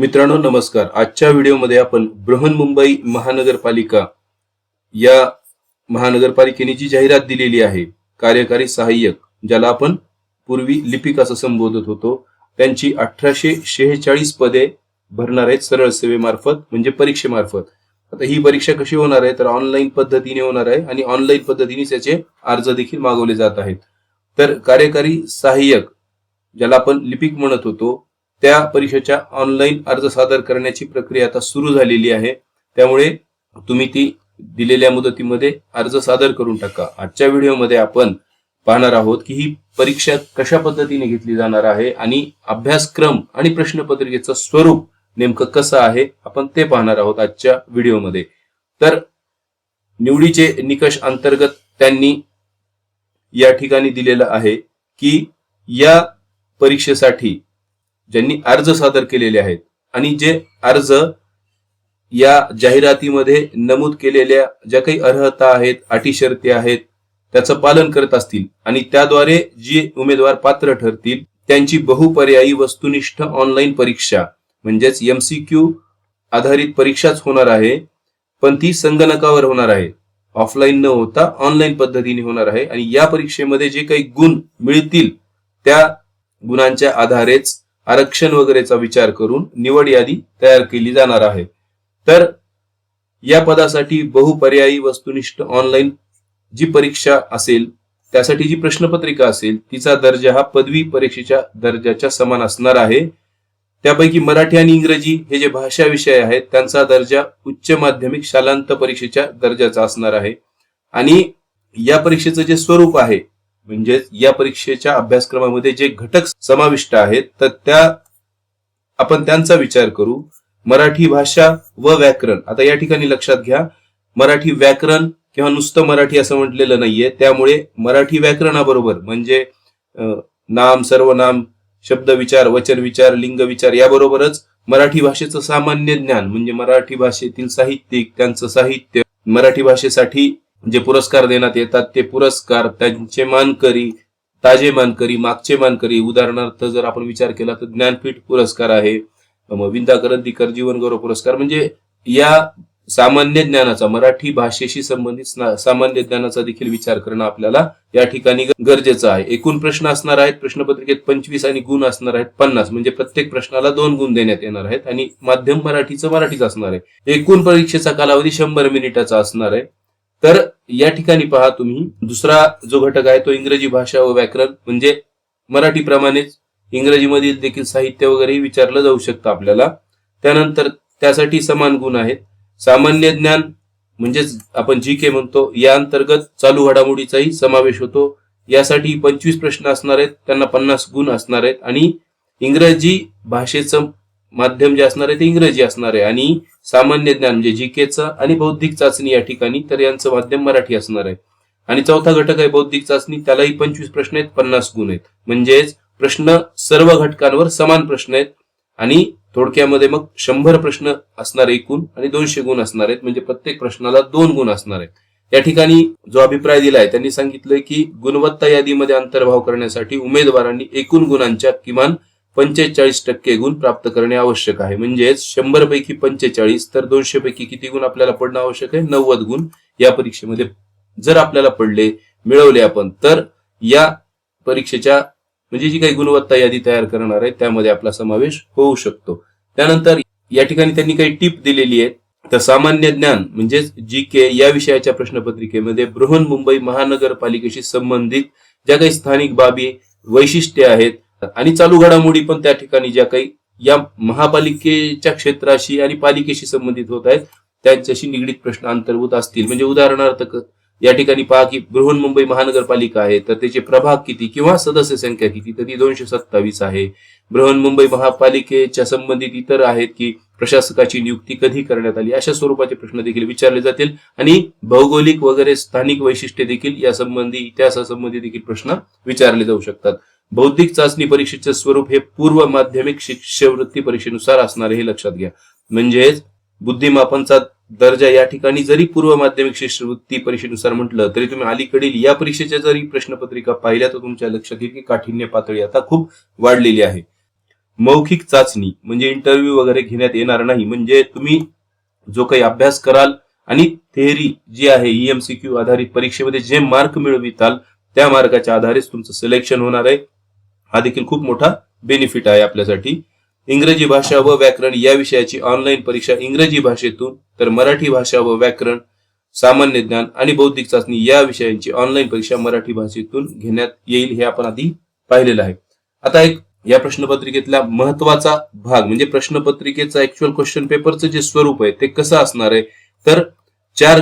मित्रांनो नमस्कार. आजच्या व्हिडिओमध्ये आपण बृहन्मुंबई महानगरपालिका या महानगरपालिकेने जी जाहिरात दिलेली आहे कार्यकारी सहाय्यक ज्याला आपण पूर्वी लिपिक असं संबोधत होतो त्यांची अठराशे शेहेचाळीस पदे भरणार आहेत सरळ सेवेमार्फत म्हणजे परीक्षेमार्फत. आता ही परीक्षा कशी होणार आहे? तर ऑनलाईन पद्धतीने होणार आहे आणि ऑनलाईन पद्धतीने त्याचे अर्ज देखील मागवले जात आहेत. तर कार्यकारी सहाय्यक ज्याला आपण लिपिक म्हणत होतो त्या परीक्षेच्या ऑनलाईन अर्ज सादर करण्याची प्रक्रिया आता सुरू झालेली आहे. त्यामुळे तुम्ही ती दिलेल्या मुदतीमध्ये अर्ज सादर करून टाका. आजच्या व्हिडिओमध्ये आपण पाहणार आहोत की ही परीक्षा कशा पद्धतीने घेतली जाणार आहे आणि अभ्यासक्रम आणि प्रश्नपत्रिकेचं स्वरूप नेमकं कसं आहे आपण ते पाहणार आहोत आजच्या व्हिडिओमध्ये. तर निवडीचे निकष अंतर्गत त्यांनी या ठिकाणी दिलेलं आहे की या परीक्षेसाठी ज्यांनी अर्ज सादर केलेले आहेत आणि जे अर्ज या जाहिरातीमध्ये नमूद केलेल्या ज्या काही अर्हता आहेत अटी शर्ती आहेत त्याचं पालन करत असतील आणि त्याद्वारे जे उमेदवार पात्र ठरतील त्यांची बहुपर्यायी वस्तुनिष्ठ ऑनलाईन परीक्षा म्हणजेच एमसीक्यू आधारित परीक्षाच होणार आहे पण ती संगणकावर होणार आहे. ऑफलाईन न होता ऑनलाईन पद्धतीने होणार आहे आणि या परीक्षेमध्ये जे काही गुण मिळतील त्या गुणांच्या आधारेच आरक्षण वगैरेचा विचार करून निवड यादी तयार केली जाणार आहे. तर या पदासाठी बहुपर्यायी वस्तुनिष्ठ ऑनलाईन जी परीक्षा असेल त्यासाठी जी प्रश्नपत्रिका असेल तिचा दर्जा हा पदवी परीक्षेच्या दर्जाच्या समान असणार आहे. त्यापैकी मराठी आणि इंग्रजी हे जे भाषा विषय आहेत त्यांचा दर्जा उच्च माध्यमिक शालांत परीक्षेच्या दर्जाचा असणार आहे. आणि या परीक्षेचं जे स्वरूप आहे म्हणजेच या परीक्षेच्या अभ्यासक्रमामध्ये जे घटक समाविष्ट आहेत तर त्या आपण त्यांचा विचार करू. मराठी भाषा व व्याकरण. आता या ठिकाणी लक्षात घ्या. मराठी व्याकरण किंवा नुसतं मराठी असं म्हटलेलं नाहीये. त्यामुळे मराठी व्याकरणाबरोबर म्हणजे नाम सर्वनाम शब्द विचार वचन विचार लिंग विचार याबरोबरच मराठी भाषेचं सामान्य ज्ञान म्हणजे मराठी भाषेतील साहित्यिक त्यांचं साहित्य मराठी भाषेसाठी जे पुरस्कार देण्यात येतात ते पुरस्कार त्यांचे मानकरी ताजे मानकरी मागचे मानकरी उदाहरणार्थ जर आपण विचार केला तर ज्ञानपीठ पुरस्कार आहे. विंदा करंदीकर जीवन गौरव पुरस्कार म्हणजे या सामान्य ज्ञानाचा मराठी भाषेशी संबंधित सामान्य ज्ञानाचा देखील विचार करणं आपल्याला या ठिकाणी गरजेचं आहे. एकूण प्रश्न असणार आहेत प्रश्नपत्रिकेत पंचवीस आणि गुण असणार आहेत पन्नास म्हणजे प्रत्येक प्रश्नाला दोन गुण देण्यात येणार आहेत आणि माध्यम मराठीचं मराठीच असणार आहे. एकूण परीक्षेचा कालावधी शंभर मिनिटाचा असणार आहे. तर या ठिकाणी पहा तुम्ही दुसरा जो घटक आहे तो इंग्रजी भाषा व व्याकरण म्हणजे मराठीप्रमाणेच इंग्रजीमधील देखील साहित्य वगैरे विचारलं जाऊ शकतं आपल्याला. त्यानंतर त्यासाठी समान गुण आहेत. सामान्य ज्ञान म्हणजेच आपण जी के म्हणतो या अंतर्गत चालू घडामोडीचाही समावेश होतो. यासाठी पंचवीस प्रश्न असणार आहेत त्यांना पन्नास गुण असणार आहेत. आणि इंग्रजी भाषेचं माध्यम जे असणार आहे ते इंग्रजी असणार आहे. आणि सामान्य ज्ञान म्हणजे जी केचा आणि बौद्धिक चाचणी या ठिकाणी तर यांचं माध्यम मराठी असणार आहे. आणि चौथा घटक आहे बौद्धिक चाचणी. त्यालाही पंचवीस प्रश्न आहेत पन्नास गुण आहेत. म्हणजेच प्रश्न सर्व घटकांवर समान प्रश्न आहेत. आणि थोडक्यामध्ये मग शंभर प्रश्न असणार एकूण आणि दोनशे गुण असणार आहेत. म्हणजे प्रत्येक प्रश्नाला दोन गुण असणार आहेत. या ठिकाणी जो अभिप्राय दिलाय त्यांनी सांगितलंय की गुणवत्ता यादीमध्ये अंतर्भाव करण्यासाठी उमेदवारांनी एकूण गुणांच्या किमान पंचेचाळीस टक्के गुण प्राप्त करणे आवश्यक आहे. म्हणजेच शंभर पैकी पंचेचाळीस तर दोनशे पैकी किती गुण आपल्याला पडणं आवश्यक आहे? नव्वद गुण या परीक्षेमध्ये जर आपल्याला पडले मिळवले आपण तर या परीक्षेच्या म्हणजे जी काही गुणवत्ता यादी तयार करणार आहे त्यामध्ये आपला समावेश होऊ शकतो. त्यानंतर या ठिकाणी त्यांनी काही टिप दिलेली आहे तर सामान्य ज्ञान म्हणजेच जी के या विषयाच्या प्रश्नपत्रिकेमध्ये बृहन्मुंबई महानगरपालिकेशी संबंधित ज्या काही स्थानिक बाबी वैशिष्ट्ये आहेत आणि चालू घडामोडी पण त्या ठिकाणी ज्या काही या महापालिकेच्या क्षेत्राशी आणि पालिकेशी संबंधित होत आहेत त्यांच्याशी निगडीत प्रश्न अंतर्भूत असतील. म्हणजे उदाहरणार्थ या ठिकाणी पहा की बृहन्मुंबई महानगरपालिका आहे तर त्याचे प्रभाग किती किंवा सदस्य संख्या किती? तर ती दोनशे सत्तावीस आहे. बृहन्मुंबई महापालिकेच्या संबंधित इतर आहेत की प्रशासकाची नियुक्ती कधी करण्यात आली? अशा स्वरूपाचे प्रश्न देखील विचारले जातील. आणि भौगोलिक वगैरे स्थानिक वैशिष्ट्ये देखील या संबंधी इतिहासासंबंधी देखील प्रश्न विचारले जाऊ शकतात. बौद्धिक चाचणी परीक्षेचे स्वरूप हे पूर्व माध्यमिक शिष्यवृत्ती परीक्षेनुसार असणार हे लक्षात घ्या. म्हणजेच बुद्धिमापनचा दर्जा या ठिकाणी जरी पूर्व माध्यमिक शिष्यवृत्ती परीक्षेनुसार म्हटलं तरी तुम्ही अलीकडील या परीक्षेच्या जरी प्रश्नपत्रिका पाहिल्या तर तुमच्या लक्षात येईल की काठिण्य पातळी आता खूप वाढलेली आहे. मौखिक चाचणी म्हणजे इंटरव्ह्यू वगैरे घेण्यात येणार नाही म्हणजे तुम्ही जो काही अभ्यास कराल आणि थेअरी जी आहे ईएमसीक्यू आधारित परीक्षेमध्ये जे मार्क मिळविताल त्या मार्काच्या आधारेच तुमचं सिलेक्शन होणार आहे. हा देखील खूप मोठा बेनिफिट आहे आपल्यासाठी. इंग्रजी भाषा व व्याकरण या विषयाची ऑनलाईन परीक्षा इंग्रजी भाषेतून तर मराठी भाषा व व्याकरण सामान्य ज्ञान आणि बौद्धिक चाचणी या विषयांची ऑनलाईन परीक्षा मराठी भाषेतून घेण्यात येईल हे आपण आधी पाहिलेलं आहे. आता एक या प्रश्नपत्रिकेतला महत्त्वाचा भाग म्हणजे प्रश्नपत्रिकेचा ऍक्च्युअल क्वेश्चन पेपरचं जे स्वरूप आहे ते कसं असणार आहे? तर चार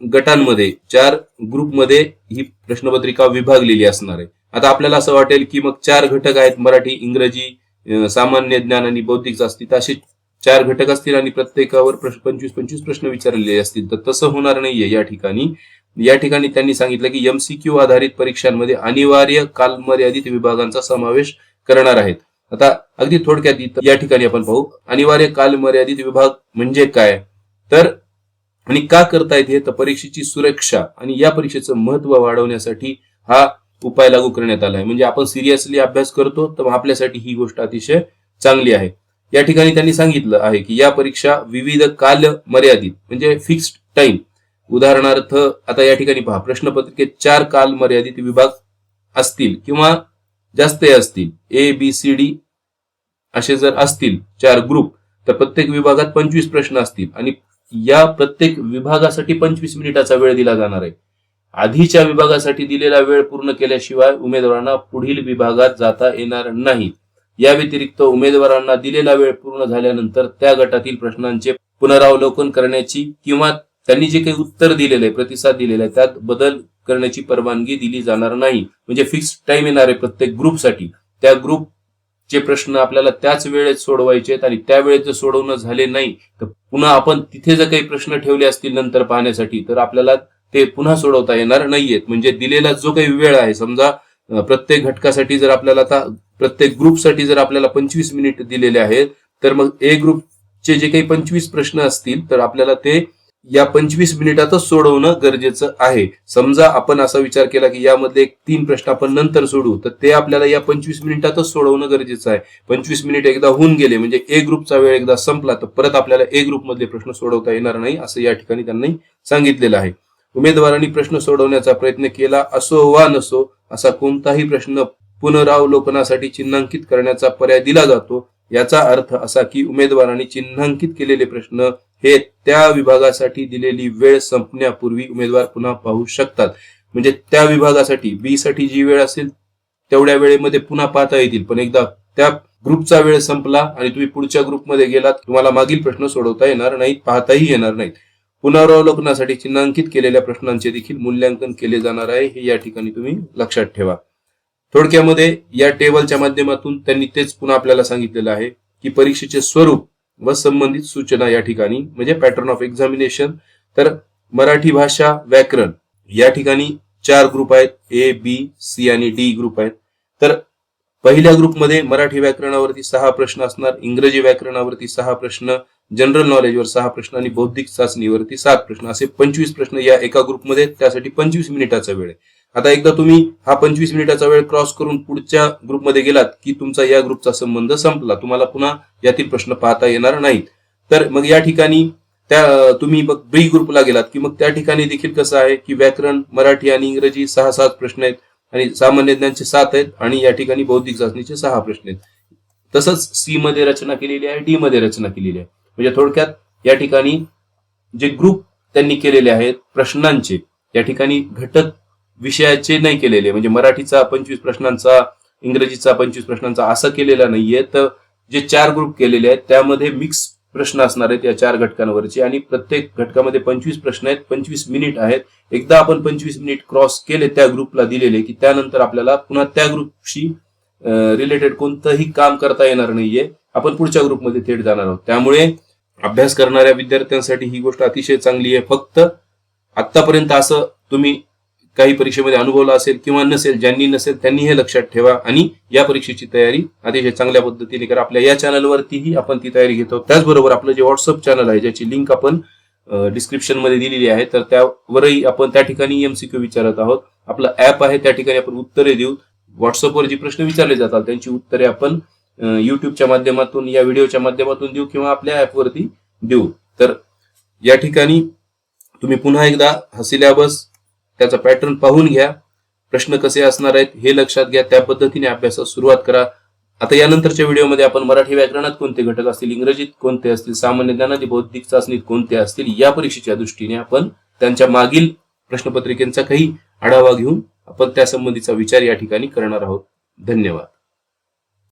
गटांमध्ये चार ग्रुपमध्ये ही प्रश्नपत्रिका विभागलेली असणार आहे. आता आपल्याला असं वाटेल की मग चार घटक आहेत मराठी इंग्रजी सामान्य ज्ञान आणि बौद्धिक चाचणी असे चार घटक असतील आणि प्रत्येकावर पंचवीस पंचवीस प्रश्न विचारलेले असतील तर तसं होणार नाहीये या ठिकाणी. या ठिकाणी त्यांनी सांगितलं की एमसीक्यू आधारित परीक्षांमध्ये अनिवार्य कालमर्यादित विभागांचा समावेश करणार आहेत. आता अगदी थोडक्यात या ठिकाणी आपण पाहू. अनिवार्य कालमर्यादित विभाग म्हणजे काय? तर आणि का करतायत हे? तर परीक्षेची सुरक्षा आणि या परीक्षेचं महत्त्व वाढवण्यासाठी हा उपाय लागू करण्यात आला आहे. म्हणजे आपण सिरियसली अभ्यास करतो तर आपल्यासाठी ही गोष्ट अतिशय चांगली आहे. या ठिकाणी त्यांनी सांगितलं आहे की या परीक्षा विविध काल मर्यादित म्हणजे फिक्स्ड टाइम उदाहरणार्थ आता या ठिकाणी पहा प्रश्नपत्रिकेत चार काल मर्यादित विभाग असतील किंवा जास्त असतील ए बी सी डी असे जर असतील चार ग्रुप तर प्रत्येक विभागात पंचवीस प्रश्न असतील. आणि या प्रत्येक विभागासाठी पंचवीस मिनिटाचा वेळ दिला जाणार आहे. आधीच्या विभागासाठी दिलेला वेळ पूर्ण केल्याशिवाय उमेदवारांना पुढील विभागात जाता येणार नाही. या व्यतिरिक्त उमेदवारांना दिलेला वेळ पूर्ण झाल्यानंतर त्या गटातील प्रश्नांचे पुनरावलोकन करण्याची किंवा त्यांनी जे काही उत्तर दिलेलं आहे प्रतिसाद दिलेला आहे त्यात बदल करण्याची परवानगी दिली जाणार नाही. म्हणजे फिक्स टाइम येणार आहे प्रत्येक ग्रुपसाठी. त्या ग्रुप चे प्रश्न आपल्याला त्याच वेळेत सोडवायचे आहेत आणि त्यावेळेत जर सोडवणं झाले नाही तर पुन्हा आपण तिथे जर काही प्रश्न ठेवले असतील नंतर पाहण्यासाठी तर आपल्याला ते पुन्हा सोडवता येणार नाहीयेत. म्हणजे दिलेला जो काही वेळ आहे समजा प्रत्येक घटकासाठी जर आपल्याला आता प्रत्येक ग्रुपसाठी जर आपल्याला पंचवीस मिनिट दिलेले आहेत तर मग ए ग्रुपचे जे काही पंचवीस प्रश्न असतील तर आपल्याला ते या पंचवीस मिनिटातच सोडवणं गरजेचं आहे. समजा आपण असा विचार केला की यामध्ये एक तीन प्रश्न आपण नंतर सोडू तर ते आपल्याला या पंचवीस मिनिटातच सोडवणं गरजेचं आहे. पंचवीस मिनिट एकदा होऊन गेले म्हणजे ए ग्रुपचा वेळ एकदा संपला तर परत आपल्याला ए ग्रुपमधले प्रश्न सोडवता येणार नाही असं या ठिकाणी त्यांनी सांगितलेलं आहे. उमेदवारांनी प्रश्न सोडवण्याचा प्रयत्न केला असो वा नसो असा कोणताही प्रश्न पुनरावलोकनासाठी चिन्हांकित करण्याचा पर्याय दिला जातो याचा अर्थ असा की उमेदवारांनी चिन्हांकित केलेले प्रश्न हे त्या विभागासाठी दिलेली वेळ संपण्यापूर्वी उमेदवार पुन्हा पाहू शकतात. म्हणजे त्या विभागासाठी बी साठी जी वेळ असेल तेवढ्या वेळेमध्ये पुन्हा पाहता येतील. पण एकदा त्या ग्रुपचा वेळ संपला आणि तुम्ही पुढच्या ग्रुपमध्ये गेलात तुम्हाला मागील प्रश्न सोडवता येणार नाहीत पाहताही येणार नाहीत. पुनरावलोकनासाठी चिन्हांकित केलेल्या प्रश्नांचे देखील मूल्यांकन केले जाणार आहे हे या ठिकाणी तुम्ही लक्षात ठेवा. थोडक्यामध्ये या टेबलच्या माध्यमातून त्यांनी तेच पुन्हा आपल्याला सांगितलेलं आहे की परीक्षेचे स्वरूप व संबंधित सूचना या ठिकाणी म्हणजे पॅटर्न ऑफ एक्झामिनेशन तर मराठी भाषा व्याकरण या ठिकाणी चार ग्रुप आहेत ए बी सी आणि डी ग्रुप आहेत. तर पहिल्या ग्रुपमध्ये मराठी व्याकरणावरती सहा प्रश्न असणार इंग्रजी व्याकरणावरती सहा प्रश्न जनरल नॉलेजवर सहा प्रश्न आणि बौद्धिक चाचणीवरती सात प्रश्न. असे पंचवीस प्रश्न या एका ग्रुपमध्ये त्यासाठी पंचवीस मिनिटाचा वेळ आहे. आता एकदा तुम्ही हा पंचवीस मिनिटाचा वेळ क्रॉस करून पुढच्या ग्रुपमध्ये गेलात की तुमचा या ग्रुपचा संबंध संपला. तुम्हाला पुन्हा यातील प्रश्न पाहता येणार नाहीत. तर मग या ठिकाणी त्या तुम्ही मग बी ग्रुपला गेलात की मग त्या ठिकाणी देखील कसं आहे की व्याकरण मराठी आणि इंग्रजी सहा सात प्रश्न आहेत आणि सामान्य ज्ञानचे सात आहेत आणि या ठिकाणी बौद्धिक चाचणीचे सहा प्रश्न आहेत. तसंच सी मध्ये रचना केलेली आहे डी मध्ये रचना केलेली आहे. म्हणजे थोडक्यात या ठिकाणी जे ग्रुप त्यांनी केलेले आहेत प्रश्नांचे या ठिकाणी घटक विषयाचे नाही केलेले. म्हणजे मराठीचा पंचवीस प्रश्नांचा इंग्रजीचा पंचवीस प्रश्नांचा असं केलेला नाहीये. तर जे चार ग्रुप केलेले आहेत त्यामध्ये मिक्स प्रश्न असणार आहेत या चार घटकांवरचे. आणि प्रत्येक घटकामध्ये पंचवीस प्रश्न आहेत पंचवीस मिनिट आहेत. एकदा आपण पंचवीस मिनिट क्रॉस केले त्या ग्रुपला दिलेले की त्यानंतर आपल्याला पुन्हा त्या ग्रुपशी रिलेटेड कोणतंही काम करता येणार नाहीये. आपण पुढच्या ग्रुपमध्ये थेट जाणार आहोत. त्यामुळे अभ्यास करणाऱ्या विद्यार्थ्यांसाठी ही गोष्ट अतिशय चांगली आहे. फक्त आतापर्यंत असं तुम्ही काही परीक्षेमध्ये अनुभवलं असेल किंवा नसेल ज्यांनी नसेल त्यांनी हे लक्षात ठेवा आणि या परीक्षेची तयारी अतिशय चांगल्या पद्धतीने करा. आपल्या या चॅनलवरतीही आपण ती तयारी घेतो त्याचबरोबर आपलं जे व्हॉट्सअप चॅनल आहे ज्याची लिंक आपण डिस्क्रिप्शनमध्ये दिलेली आहे तर त्यावरही आपण त्या ठिकाणी एमसीक्यू विचारत आहोत. आपलं ऍप आहे त्या ठिकाणी आपण उत्तरे देऊ व्हॉट्सअपवर जे प्रश्न विचारले जातात त्यांची उत्तरे आपण युट्यूबच्या माध्यमातून या व्हिडिओच्या माध्यमातून देऊ किंवा आपल्या ऍपवरती देऊ. तर या ठिकाणी तुम्ही पुन्हा एकदा हा सिलेबस त्याचा पॅटर्न पाहून घ्या. प्रश्न कसे असणार आहेत हे लक्षात घ्या. त्या पद्धतीने अभ्यासास सुरुवात करा. आता यानंतरच्या व्हिडिओमध्ये आपण मराठी व्याकरणात कोणते घटक असतील इंग्रजीत कोणते असतील सामान्य ज्ञानाची बौद्धिक चाचणीत कोणते असतील या परीक्षेच्या दृष्टीने आपण त्यांच्या मागील प्रश्नपत्रिकेचा काही आढावा घेऊन आपण त्या संबंधीचा विचार या ठिकाणी करणार आहोत. धन्यवाद.